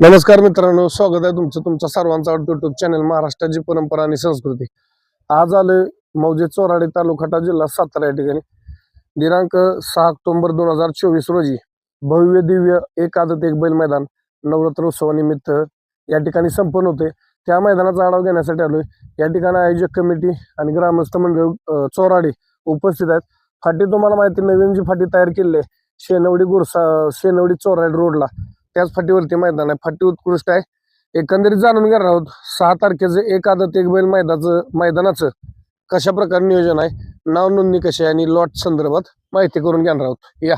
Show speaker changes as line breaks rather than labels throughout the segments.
नमस्कार मित्रांनो स्वागत आहे तुमचं तुमचा सर्वांचा आवडतो युट्यूब चॅनल महाराष्ट्राची परंपरा आणि संस्कृती. आज आले मौजे चोराडे तालुकाटा जिल्हा सातारा या ठिकाणी. दिनांक सहा ऑक्टोबर दोन हजार चोवीस रोजी भव्य दिव्य एक आदत एक बैल मैदान नवरात्र उत्सवानिमित्त या ठिकाणी संपन्न होते. त्या मैदानाचा आढावा घेण्यासाठी आलोय. या ठिकाणी आयोजक कमिटी आणि ग्रामस्थ मंडळ चोराडे उपस्थित आहेत. फाटी तुम्हाला माहिती आहे, नवीन जी फाटी तयार केली आहे शेनवडी गुरसा शेनवडी चोराडे रोडला त्याच फाटीवरती मैदान आहे. फाटी उत्कृष्ट आहे. एकंदरीत जाणून घेणार आहोत सहा तारखेचं एक आदत एक बैल मैदानाचं मैदानाचं कशा प्रकारे नियोजन आहे? नाव नोंदणी कशी आहे आणि लॉट संदर्भात माहिती करून घेणार आहोत. या.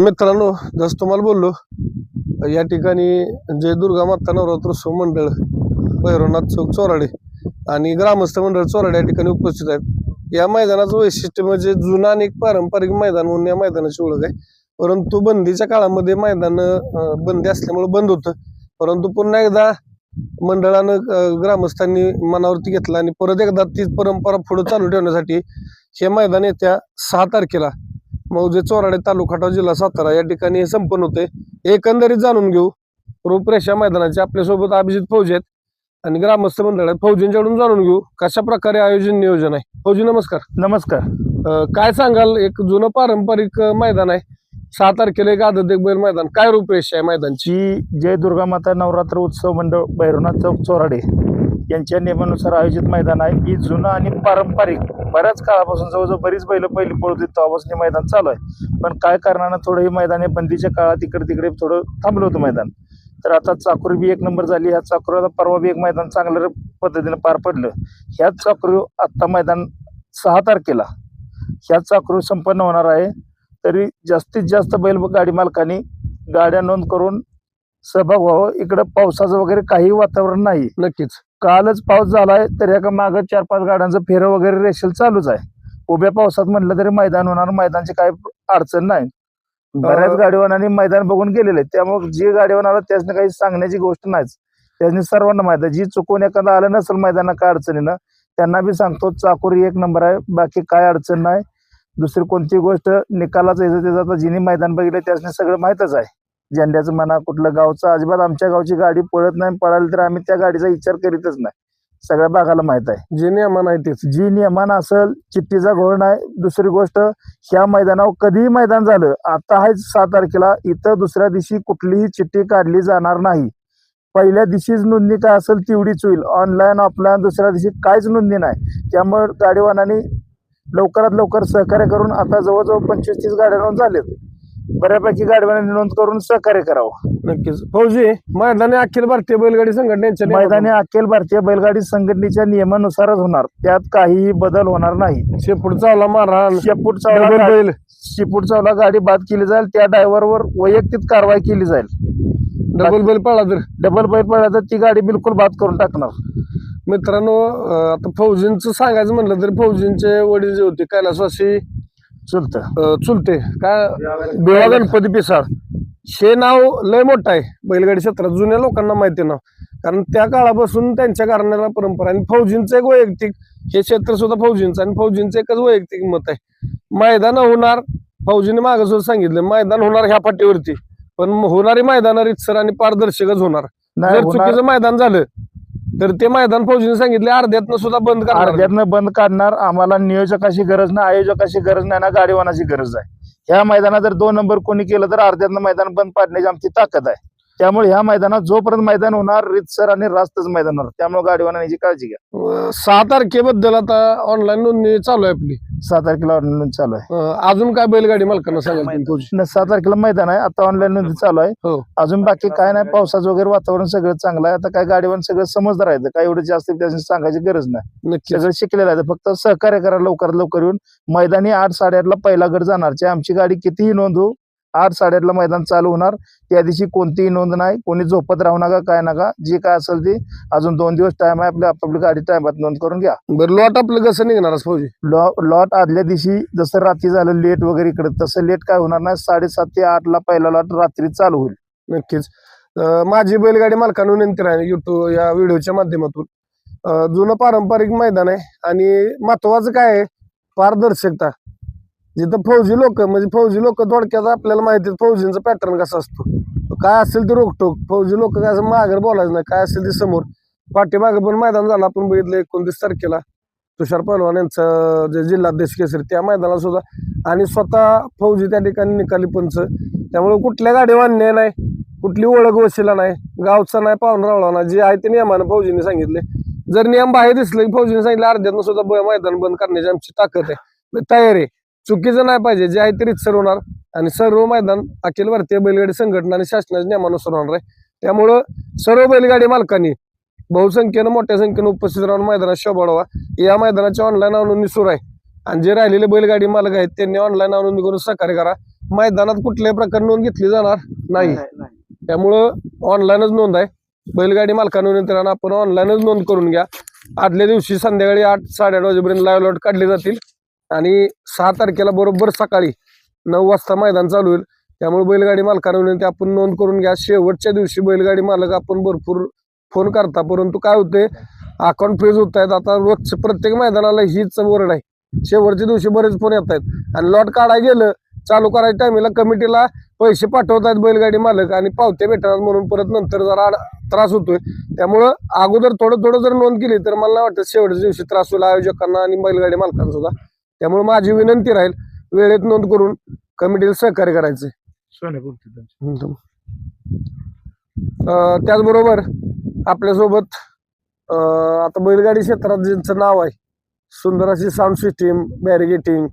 मित्रांनो जसं तुम्हाला बोललो या ठिकाणी जय दुर्गा माता नवरात्रोत्सव मंडळ भैरवनाथ चौक चोराडे आणि ग्रामस्थ मंडळ चोराडे या ठिकाणी उपस्थित आहेत. या मैदानाचं वैशिष्ट्य म्हणजे जुनं आणि पारंपरिक मैदान म्हणून या मैदानाची ओळख आहे. परंतु बंदीच्या काळामध्ये मैदान बंदी असल्यामुळे बंद होतं. परंतु पुन्हा एकदा मंडळानं ग्रामस्थांनी मनावरती घेतला आणि परत एकदा ती परंपरा पुढे चालू ठेवण्यासाठी हे मैदान येत्या सहा तारखेला मौजे चोराडे तालुका जिल्हा सातारा या ठिकाणी हे संपन्न होते एकंदरीत जाणून घेऊ रूपरेषा मैदानाचे आपल्यासोबत अभिजित फौजी आहेत. आणि ग्रामस्थ मंडळ आहेत फौजींच्याकडून जाणून घेऊ कशा प्रकारे आयोजन नियोजन आहे? फौजी नमस्कार.
नमस्कार.
अं, काय सांगाल एक जुनं पारंपरिक अं, मैदान आहे. सहा तारखेला एक आदत एक बैल मैदान. काय रूपरेषा आहे मैदानची?
जी जय दुर्गा माता नवरात्र उत्सव मंडळ भैरवनाथ चौक चोराडे यांच्या नियमानुसार आयोजित मैदान आहे. ही जुनं आणि पारंपरिक बऱ्याच काळापासून जवळजवळ बरीच बैल पहिली पळत होती तेव्हापासून हे मैदान चालू आहे. पण काय कारणानं थोडं हे मैदान हे बंदीच्या काळात इकडे तिकडे थोडं थांबलं होतं मैदान. तर आता चाकूर बी एक नंबर झाली. ह्या चाकूर परवा बी एक मैदान चांगल्या पद्धतीनं पार पडलं. ह्याच चाकूर आत्ता मैदान सहा तारखेला. ह्याच चाकूर संपन्न होणार आहे. तरी जास्तीत जास्त बैल गाडी मालकांनी गाड्या नोंद करून सहभाग व्हावं. इकडं पावसाचं वगैरे काही वातावरण नाही.
नक्कीच.
कालच पाऊस झालाय तर एका मागं चार पाच गाड्यांचं फेरं वगैरे रेशल चालूच आहे. उभ्या पावसात म्हटलं तरी मैदान होणार. मैदानची काही अडचण नाही. बऱ्याच गाडीवानांनी मैदान बघून गेलेले त्यामुळे जे गाडीवान आलं त्याच्यानं काही सांगण्याची गोष्ट नाहीच. त्याने सर्वांना माहीत आहे. जी चुकून एखादा आलं नसेल मैदानात काय अडचणीनं त्यांना बी सांगतो चाकोरी एक नंबर आहे. बाकी काय अडचण नाही. दुसरी कोणती गोष्ट निकालाच यायचं त्याचं आता जिनी मैदान बघितलं त्याच्याने सगळं माहीतच आहे. झेंड्याचं म्हणा कुठलं गावचं अजिबात आमच्या गावची गाडी पळत नाही पळाली तर आम्ही त्या गाडीचा विचार करीतच नाही. सगळ्या भागाला माहीत आहे.
जे नियमान आहे तेच.
जी नियमान असेल चिठ्ठीचा घोळ नाही दुसरी गोष्ट ह्या मैदानावर कधीही मैदान झालं आता आहे सहा तारखेला इथं दुसऱ्या दिवशी कुठलीही चिठ्ठी काढली जाणार नाही. पहिल्या दिवशीच नोंदणी काय असेल तेवढीच होईल. ऑनलाईन ऑफलाईन दुसऱ्या दिवशी काहीच नोंदणी नाही. त्यामुळे गाडीवानांनी लवकरात लवकर सहकार्य करून आता जवळजवळ पंचवीस तीस गाड्या नोंद झालेत. बऱ्यापैकी गाडीवानांनी नोंद करून सहकार्य करावं.
नक्कीच. फौजी मैदानी अखिल भारतीय बैलगाडी संघटनेच्या
मैदानी अखिल भारतीय बैलगाडी संघटनेच्या नियमानुसारच होणार. त्यात काहीही बदल होणार नाही.
शेपूट चावला मारहाण.
शेपूट
डबल
चावला
बैल.
शिपूट चावला गाडी बाद केली जाईल. त्या ड्रायव्हरवर वैयक्तिक कारवाई केली जाईल.
डबल बैल पळा तर
डबल बैल पडला तर ती गाडी बिलकुल बाद करून टाकणार.
मित्रांनो अं, आता फौजींचं सांगायचं म्हणलं तर फौजींचे वडील जे होते कैलासवासी
चुलत.
चुलते. काय? बेळा गणपती पिसाळ. हे नाव लय मोठं आहे. बैलगाडी क्षेत्रात जुन्या लोकांना माहिती नाव कारण त्या काळापासून त्यांच्या कारणाला परंपरा आणि फौजींचं एक वैयक्तिक हे क्षेत्र सुद्धा फौजींचं आणि फौजींचं एकच वैयक्तिक मत आहे. मैदान होणार फौजीने मागं सुद्धा सांगितलं मैदान होणार ह्या पाठीवरती. पण होणारी मैदान रितसर आणि पारदर्शकच होणार. जर
होणार.
चुकीचं मैदान झालं तर ते मैदान फौजीने सांगितले अर्ध्यातनं सुद्धा बंद करणार.
अर्ध्यातनं बंद काढणार आम्हाला नियोजकाची गरज नाही आयोजकाची गरज नाही ना गाडीवानाची गरज आहे. ह्या मैदानात जर दोन नंबर कोणी केलं तर अर्ध्यातनं मैदान बंद पाडण्याची आमची ताकद आहे. त्यामुळे ह्या मैदानात जोपर्यंत मैदान होणार रितसर आणि रास्तच मैदान होणार. त्यामुळे गाडीवानाची काळजी घ्या.
सहा तारखेबद्दल आता ऑनलाईन नोंदणी चालू आहे आपली.
सहा तारखेला ऑनलाईन चालू आहे.
अजून काय बैलगाडी मालकांना
न- सहा तारखेला मैदान आहे. आता ऑनलाईन नोंदणी चालू आहे.
हो.
अजून बाकी काय नाही पावसाचं वगैरे वातावरण सगळं चांगलं आहे. आता काय गाडीवर सगळं समजदार आहे काय एवढं जास्त त्याची सांगायची गरज नाही. सगळं शिकलेलं आहे. फक्त सहकार्य करा लवकरात लवकर येऊन. मैदानी आठ साडेआठला पहिला गट जाणार. ची आमची गाडी कितीही नोंद हो आठ साडेआठला मैदान चालू होणार. त्या दिवशी कोणतीही नोंद नाही. कोणी झोपत राहू नका काय नका. जी काय असेल ती अजून दोन दिवस टाइम आहे. आपली आपली गाडी टाइमात नोंद करून घ्या.
बरं लॉट आपलं कसं निघणार फौजी?
लॉट आदल्या दिवशी जसं रात्री झालं लेट वगैरे इकडे तसं लेट काय होणार नाही. साडेसात ते आठ ला पहिला लॉट रात्री चालू होईल.
नक्कीच. माझी बैलगाडी मालकांना विनंती आहे युट्यूब या व्हिडिओच्या माध्यमातून. जुनं पारंपरिक मैदान आहे आणि महत्वाचं काय आहे? पारदर्शकता. जिथं फौजी लोक म्हणजे फौजी लोक थोडक्यात आपल्याला माहिती फौजींचा पॅटर्न कसा असतो. काय असेल ते रोखटोक. फौजी लोक काय असं माघार बोलायचं नाही. काय असेल ते समोर. पाठीमागे पण मैदान झालं. आपण बघितलं एकोणतीस तारखेला तुषार पहलवान यांचं जे जिल्हाध्यक्ष केसरी त्या मैदानाला सुद्धा. आणि स्वतः फौजी त्या ठिकाणी निकाली पंच. त्यामुळे कुठल्या गाडी अन्याय नाही. कुठली ओळख वशिला नाही. गावचा नाही पाहुणा रावळा नाही. जे आहे ते नियमानं फौजीने सांगितले. जर नियम बाहेर दिसले की फौजीने सांगितलं अर्ध्यातनं सुद्धा ब- मैदान बंद करण्याची आमची ताकद आहे. तयारी आहे. चुकीचं नाही पाहिजे जे आहे ते रितसर होणार. आणि सर्व मैदान अखिल भारतीय बैलगाडी संघटना आणि शासनाच्या नियमानुसार होणार आहे. त्यामुळं सर्व बैलगाडी मालकांनी बहुसंख्येनं मोठ्या संख्येनं उपस्थित राहून मैदानात शोभा वाढवा. या मैदानाची ऑनलाईन नोंदणी सुरू आहे. आणि जे राहिलेले बैलगाडी मालक आहेत त्यांनी ऑनलाईन नोंदणी करून सहकार्य करा. मैदानात कुठल्याही प्रकारे नोंद घेतली जाणार नाही. त्यामुळं ऑनलाईनच नोंद आहे. बैलगाडी मालकांना विनंती आपण ऑनलाईनच नोंद करून घ्या. आदल्या दिवशी संध्याकाळी आठ साडेआठ वाजेपर्यंत लाईव्ह लॉट काढले जातील. आणि सहा तारखेला बरोबर सकाळी नऊ वाजता मैदान चालू होईल. त्यामुळे बैलगाडी मालकांना विनंती आपण नोंद करून घ्या शेवटच्या दिवशी बैलगाडी मालक आपण भरपूर फोन करता परंतु काय होते अकाउंट फ्रीज होत आहेत आता रोज प्रत्येक मैदानाला हीच वर्ड आहे. शेवटच्या दिवशी बरेच फोन येत आहेत आणि लॉट काढायला गेलं चालू करायच्या टायमिंगला कमिटीला पैसे पाठवतात बैलगाडी मालक आणि पावते भेटणार म्हणून परत नंतर जरा आड- त्रास होतोय. त्यामुळं अगोदर थोडं थोडं जर नोंद केली तर मला वाटतं शेवटच्या दिवशी त्रास होईल आयोजकांना आणि बैलगाडी मालकांना सुद्धा. त्यामुळे माझी विनंती राहील वेळेत नोंद करून कमिटीला सहकार्य करायचे. त्याचबरोबर आपल्यासोबत अं, आता बैलगाडी क्षेत्रात ज्यांचं नाव आहे सुंदर अशी साऊंड सिस्टीम बॅरिगेटिंग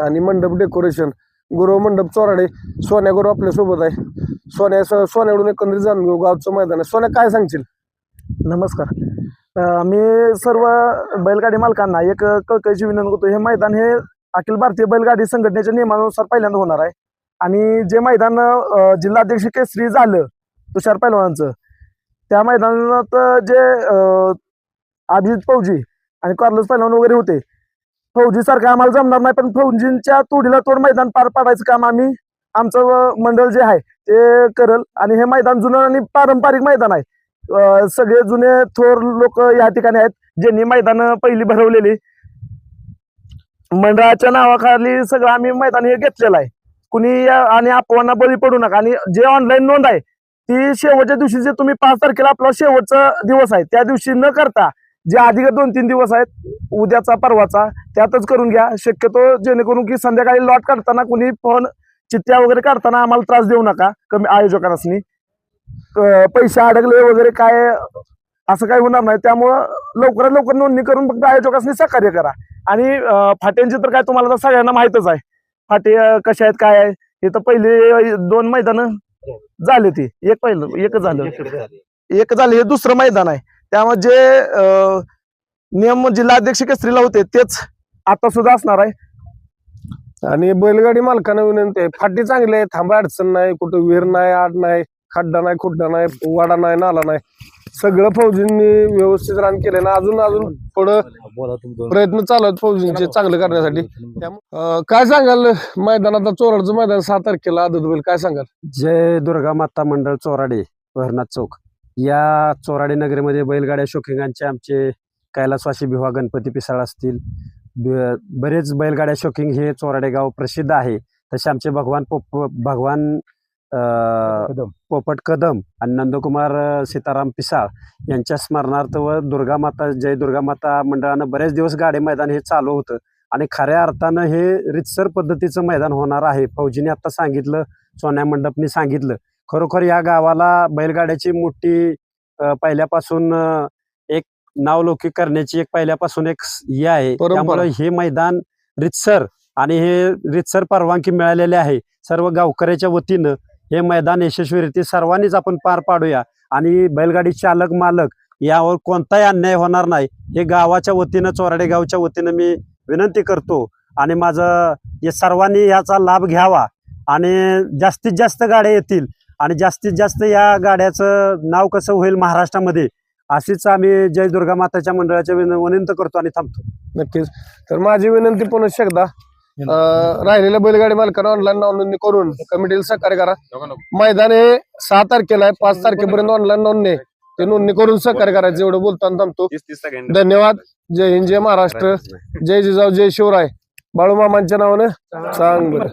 आणि मंडप डेकोरेशन गुरु मंडप चोराडे सोन्या गुरु आपल्यासोबत आहे. सोन्या सोन्याकडून एकंदरीत जाणून घेऊ गावचं मैदान आहे. सोन्या काय सांगशील?
नमस्कार. मी सर्व बैलगाडी मालकांना एक कळकळीची विनंती करतो हे मैदान हे अखिल भारतीय बैलगाडी संघटनेच्या नियमानुसार पहिल्यांदा होणार आहे. आणि जे मैदान जिल्हाध्यक्ष केसरी झालं तुषार पैलवानांचं त्या मैदानात जे अभिजित फौजी आणि कार्लोस पैलवान वगैरे होते फौजीसारखं आम्हाला जमणार नाही पण फौजींच्या तोडीला तोड मैदान पार पाडायचं काम आम्ही आमचं मंडळ जे आहे ते करल. आणि हे मैदान जुनं आणि पारंपरिक मैदान आहे. सगळे जुने थोर लोक या ठिकाणी आहेत ज्यांनी मैदान पहिली भरवलेली. मंडळाच्या नावाखाली सगळं आम्ही मैदान हे घेतलेलं आहे. कुणी आणि अपवांना बळी पडू नका. आणि जे ऑनलाईन नोंद आहे ती शेवटच्या दिवशी जे तुम्ही पाच तारखेला आपला शेवटचा दिवस आहे त्या दिवशी न करता जे आधी दोन तीन दिवस आहेत उद्याचा परवाचा त्यातच करून घ्या. शक्यतो जेणेकरून की संध्याकाळी लॉट काढताना कुणी फोन चिठ्ठ्या वगैरे काढताना आम्हाला त्रास देऊ नका. कमी आयोजकांनी. पैसे अडकले वगैरे काय असं काही होणार नाही. त्यामुळं लवकरात लवकर नोंदणी करून फक्त आयोजकांनी सहकार्य करा. आणि फाट्यांची तर काय तुम्हाला तर सगळ्यांना माहितच आहे. फाटे कशा आहेत काय आहे हे तर पहिले दोन मैदान झाले ते. एक पहिलं एक झालं. एक झालं हे दुसरं मैदान आहे. त्यामुळे जे नियम जिल्हाध्यक्ष केसरीला होते तेच आता सुद्धा असणार आहे.
आणि बैलगाडी मालकांना विनंती आहे फाटी चांगली आहे थांबा अडचण नाही कुठं विहीर नाही आड नाही. खड्डा नाही खुड्डा नाही वाडा नाही नाला नाही. सगळं फौजींनी व्यवस्थित रान केलं ना अजून अजून थोडं प्रयत्न चालू आहेत फौजींचे चांगलं करण्यासाठी. त्यामुळं, काय सांगाल मैदानात चोराडचं मैदान सहा तारखेला आदत होईल काय सांगाल?
जय दुर्गा माता मंडळ चोराडे भरनाथ चौक. या चोराडे नगरीमध्ये बैलगाड्या शौकिंगांचे आमचे कैलासवासी भिवा गणपती पिसाळ असतील. बरेच बैलगाड्या शौकिंग हे चोराडे गाव प्रसिद्ध आहे. तसे आमचे भगवान पोप भगवान पोपट कदम. आणि नंदकुमार सीताराम पिसाळ यांच्या स्मरणार्थ व दुर्गा माता जय दुर्गा माता मंडळानं बरेच दिवस गाडे मैदान हे चालू होतं. आणि खऱ्या अर्थानं हे रितसर पद्धतीचं मैदान होणार आहे. फौजीने आता सांगितलं सोन्या मंडपनी सांगितलं. खरोखर या गावाला बैलगाड्याची मोठी पहिल्यापासून एक नावलौकिक करण्याची एक पहिल्यापासून एक हे आहे. त्यामुळे हे मैदान रितसर आणि हे रितसर परवानगी मिळालेले आहे. सर्व गावकऱ्याच्या वतीनं हे मैदान यशस्वीरित्या सर्वांनीच आपण पार पाडूया. आणि बैलगाडी चालक मालक यावर कोणताही अन्याय होणार नाही. हे गावाच्या वतीनं चोराडे गावच्या वतीनं मी विनंती करतो. आणि माझं हे सर्वांनी याचा लाभ घ्यावा. आणि जास्तीत जास्त गाड्या येतील. आणि जास्तीत जास्त या गाड्याचं नाव कसं होईल महाराष्ट्रामध्ये अशीच आम्ही जय दुर्गा माताच्या मंडळाच्या विनं विनंती करतो आणि थांबतो.
नक्कीच. तर माझी विनंती पुन्हा एकदा राहिलेल्या बैलगाडी मालकांना ऑनलाईन नोंदणी करून कमिटीला सहकार्य करा. मैदान हे सहा तारखेला आहे पाच तारखेपर्यंत ऑनलाईन नोंदणी. ते नोंदणी करून सहकार्य करायचं एवढं बोलताना थांबतो. धन्यवाद. जय हिंद जय महाराष्ट्र. जय जिजाऊ जय शिवराय. बाळूमामांच्या नावानं सांग बरं.